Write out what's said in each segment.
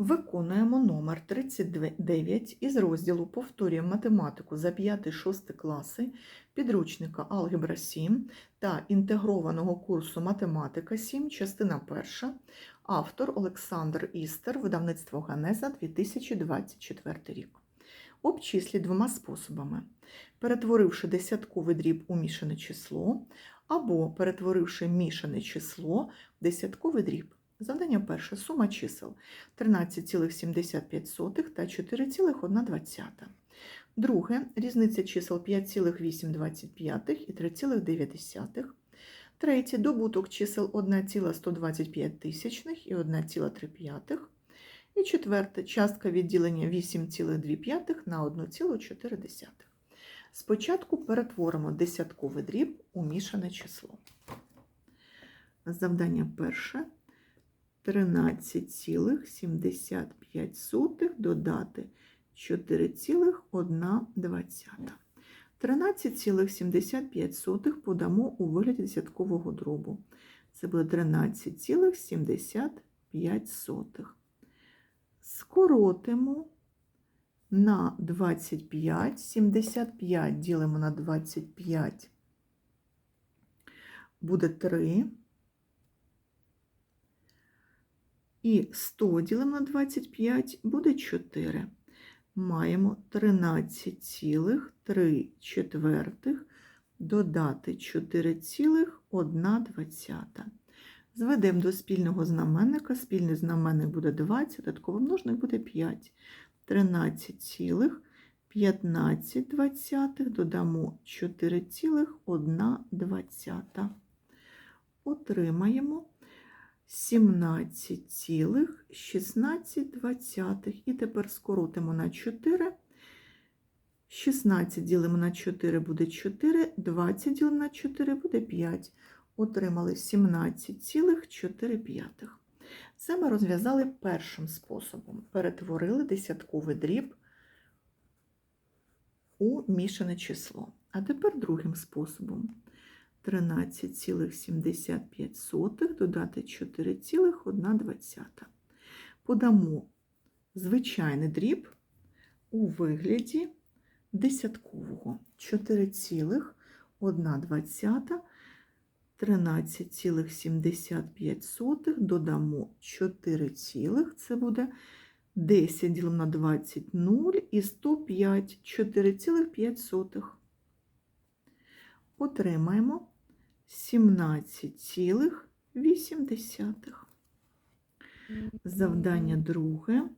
Виконуємо номер 39 із розділу Повторюємо математику за 5-6 класи підручника Алгебра 7 та інтегрованого курсу Математика 7, частина 1. Автор Олександр Істер, видавництво Ганеза 2024 рік. Обчислі двома способами: перетворивши десятковий дріб у мішане число, або перетворивши мішане число в десятковий дріб. Завдання перше. Сума чисел 13,75 та 4,1. Друге. Різниця чисел 5,825 і 3,9. Третє. Добуток чисел 1,125 тисячних і 1,3. І четверте. Частка відділення 8,2 на 1,4. Спочатку перетворимо десятковий дріб у мішане число. Завдання перше. 13,75 додати 4,1. 13,75 подамо у вигляді десяткового дробу. Це буде 13,75. Скоротимо на 25, 75 ділимо на 25, буде 3. І 100 ділимо на 25 буде 4. Маємо 13,3 четвертих додати 4,1. Зведемо до спільного знаменника. Спільний знаменник буде 20, додатковий множник буде 5. 13,15 додамо 4,1. Отримаємо 17,16. І тепер скоротимо на 4. 16 ділимо на 4 буде 4, 20 ділимо на 4 буде 5. Отримали 17,4. Це ми розв'язали першим способом. Перетворили десятковий дріб у мішане число. А тепер другим способом. 13,75 додати 4,1. Подамо звичайний дріб у вигляді десяткового 4,1. 13,75 додамо 4, це буде 10 ділимо на 20 0 і 105 4,5. Отримаємо 17,8. Завдання друге.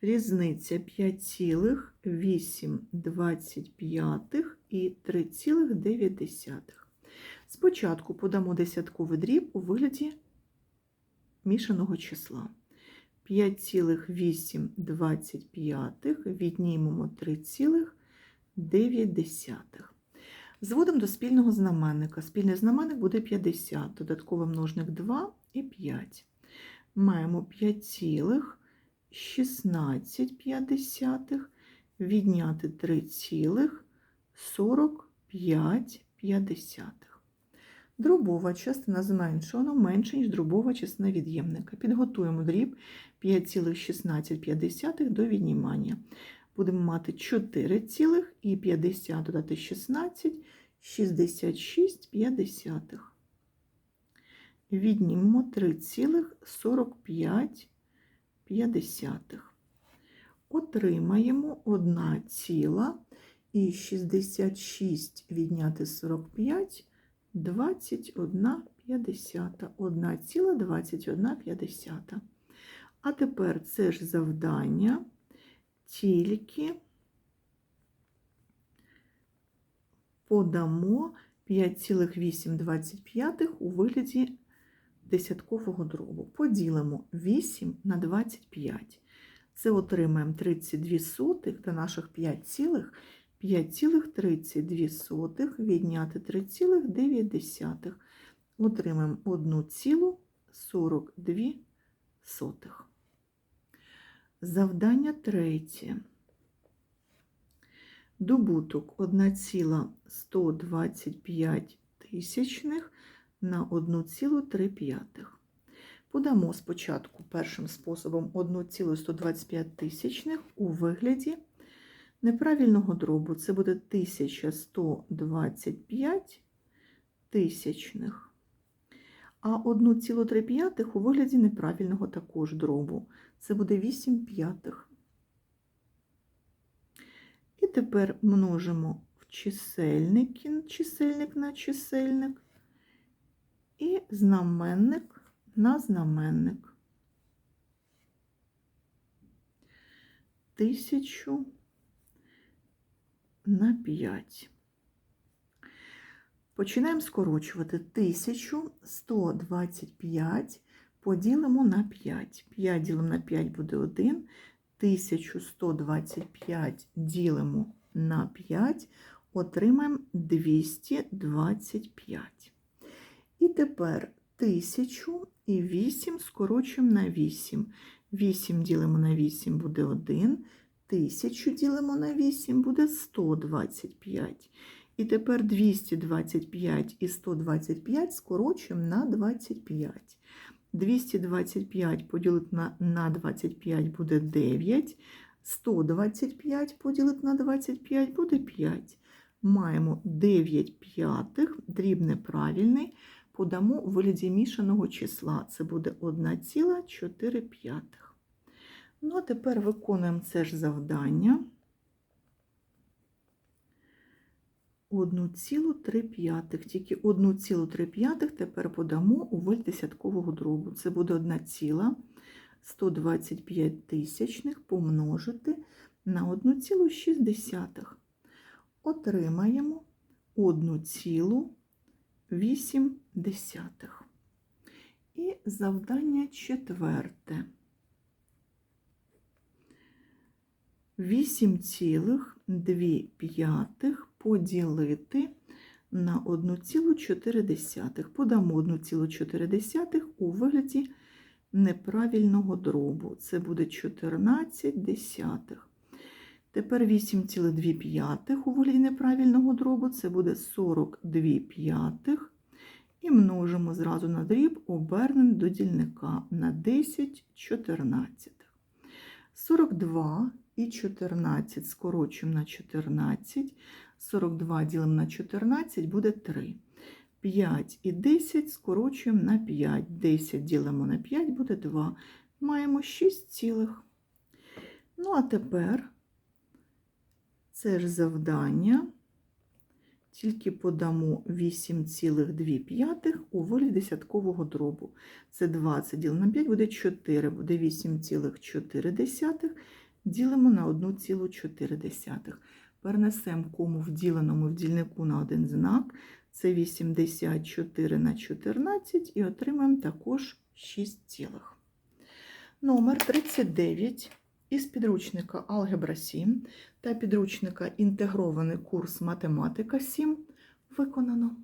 Різниця 5,825 і 3,9. Спочатку подамо десятковий дріб у вигляді мішаного числа. 5,825 віднімемо 3,9. Зводимо до спільного знаменника. Спільний знаменник буде 50, додатковий множник 2 і 5. Маємо 5,16 відняти 3,45. Дробова частина зменшувана менше, ніж дробова частина від'ємника. Підготуємо дріб 5,16 до віднімання. Будемо мати 4 цілих і 50 додати 16, 66,5. Віднімемо 3,45. Отримаємо 1 ціла і 66 відняти 45, 21,50. 1,21,50. А тепер це ж завдання тільки подамо 5,825 у вигляді десяткового дробу. Поділимо 8 на 25. Це отримаємо 32 сотих до наших 5 цілих. 5,32 відняти 3,9. Отримаємо 1,42. Завдання третє. Добуток 1,125 тисячних на 1,3. Подамо спочатку першим способом 1,125 тисячних у вигляді неправильного дробу. Це буде 1125 тисячних. А 1,3 у вигляді неправильного також дробу. Це буде 8 п'ятих. І тепер множимо в чисельник, чисельник на чисельник і знаменник на знаменник. Тисячу на 5. Починаємо скорочувати 1125 поділимо на 5. 5 ділимо на 5 буде 1. 1125 ділимо на 5, отримаємо 225. І тепер 1000 і 8 скорочуємо на 8. 8 ділимо на 8 буде 1. 1000 ділимо на 8 буде 125. І тепер 225 і 125 скорочуємо на 25. 225 поділити на, на 25 буде 9. 125 поділити на 25 буде 5. Маємо 9 п'ятих, дріб неправильний, подамо у вигляді мішаного числа. Це буде 1,4 п'ятих. Ну, а тепер виконуємо це ж завдання. 1,3 п'ятих. Тільки 1,3 п'ятих тепер подамо у вигляді десяткового дробу. Це буде 1,125 тисячних помножити на 1,6. Отримаємо 1,8. І завдання четверте. 8,2 п'ятих поділити на 1,4. Подамо 1,4 у вигляді неправильного дробу. Це буде 14 десятих. Тепер 8,2 у вигляді неправильного дробу. Це буде 42 п'ятих. І множимо зразу на дріб, обернений до дільника на 10 чотирнадцятих. 42 і 14 скорочуємо на 14. 42 ділимо на 14 буде 3. 5 і 10 скорочуємо на 5. 10 ділимо на 5 буде 2. Маємо 6 цілих. Ну, а тепер це ж завдання. Тільки подамо 8,2 у вигляді десяткового дробу. Це 20 ділимо на 5 буде 4, буде 8,4. Ділимо на 1,4. Перенесемо кому в діленому в на один знак. Це 84 на 14 і отримаємо також 6 цілих. Номер 39 із підручника Алгебра 7 та підручника Інтегрований курс математика 7 виконано.